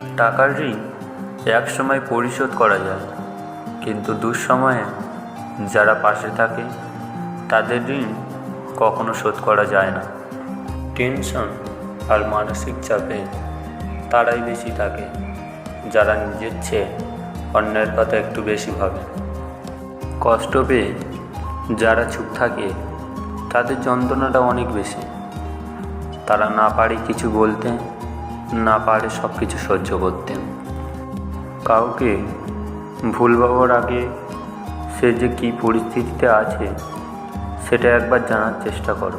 টাকার ঋণ এক সময় পরিশোধ করা যায়, কিন্তু দুঃসময়ে যারা পাশে থাকে, তাদের ঋণ কখনো শোধ করা যায় না। টেনশন আর মানসিক চাপে তারাই বেশি থাকে, যারা নিজের চেয়ে অন্যের কথা একটু বেশি ভাবে। কষ্ট পেয়ে যারা চুপ থাকে, তাদের যন্ত্রণাটা অনেক বেশি। তারা না পারে কিছু বলতে না পারে সব কিছু সহ্য করতে। কাউকে ভুল ভাবার আগে সে যে কী পরিস্থিতিতে আছে, সেটা একবার জানার চেষ্টা করো।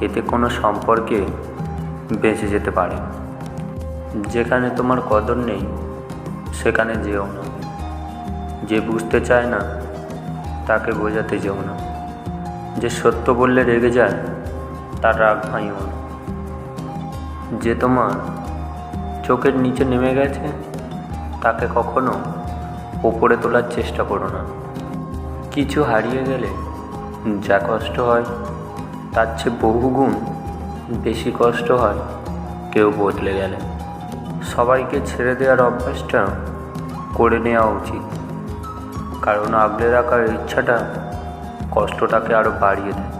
এতে কোনো সম্পর্কে বেঁচে যেতে পারে যেখানে তোমার কদর নেই, সেখানে যেও না। যে বুঝতে চায় না, তাকে বোঝাতে যেও না। যে সত্য বললে রেগে যায়, তার রাগ ভাঙিও না। যে তোমার চোখের নিচে নেমে গেছে, তাকে কখনো ওপরে তোলার চেষ্টা করো না। কিছু হারিয়ে গেলে যা কষ্ট হয়, তার চেয়ে বহুগুণ বেশি কষ্ট হয় কেউ বদলে গেলে। সবাইকে ছেড়ে দেওয়ার অভ্যাসটা করে নেওয়া উচিত। কারণ আগলে রাখার ইচ্ছাটা কষ্টটাকে আরও বাড়িয়ে দেয়।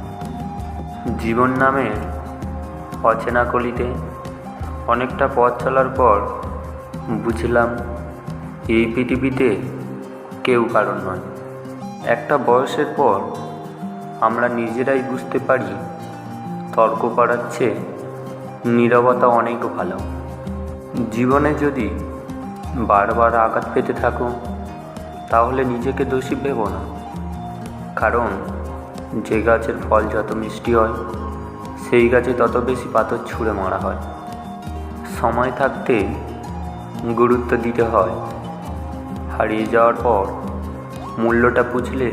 জীবন নামে অচেনা কলিতে অনেকটা পথ চলার পর বুঝলাম, এই পৃথিবীতে কেউ কারণ নয়। একটা বয়সের পর আমরা নিজেরাই বুঝতে পারি, তর্ক করার চেয়ে নীরবতা অনেক ভালো। জীবনে যদি বারবার আঘাত পেতে থাকো, তাহলে নিজেকে দোষী ভেবো না। কারণ যে গাছের ফল যত মিষ্টি হয়, সেই গাছে তত বেশি পাথর ছুঁড়ে মারা হয়। সময় থাকতে গুরুত্ব দিতে হয়। হারিয়ে যাওয়ার পর মূল্যটা বুঝলে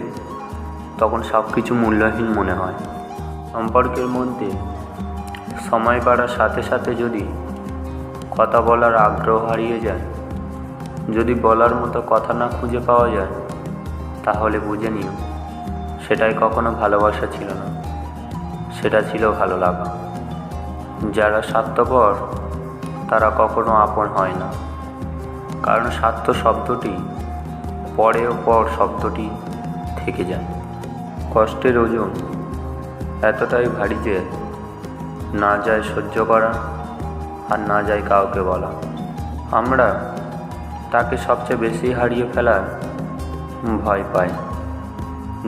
তখন সব কিছু মূল্যহীন মনে হয়। সম্পর্কের মধ্যে সময় বাড়ার সাথে সাথে যদি কথা বলার আগ্রহ হারিয়ে যায়, যদি বলার মতো কথা না খুঁজে পাওয়া যায়, তাহলে বুঝে নিও সেটাই কখনো ভালোবাসা ছিল না। সেটা ছিল ভালো লাগা। যারা স্বার্থপর তারা কখনো আপন হয় না। কারণ স্বার্থ শব্দটি পরেও পর শব্দটি থেকে যায়। কষ্টের ওজন এতটাই ভারী যে না যায় সহ্য করা আর না যায় কাউকে বলা। আমরা তাকে সবচেয়ে বেশি হারিয়ে ফেলার ভয় পাই,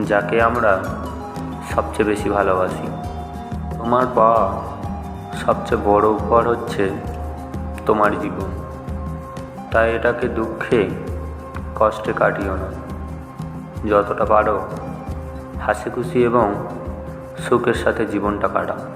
যাকে আমরা সবচেয়ে বেশি ভালোবাসি। তোমার পাওয়া সবচেয়ে বড় উপহার হচ্ছে তোমার জীবন। তাই এটাকে দুঃখে, কষ্টে কাটিও না। যতটা পারো হাসি খুশি এবং সুখের সাথে জীবনটা কাটাও।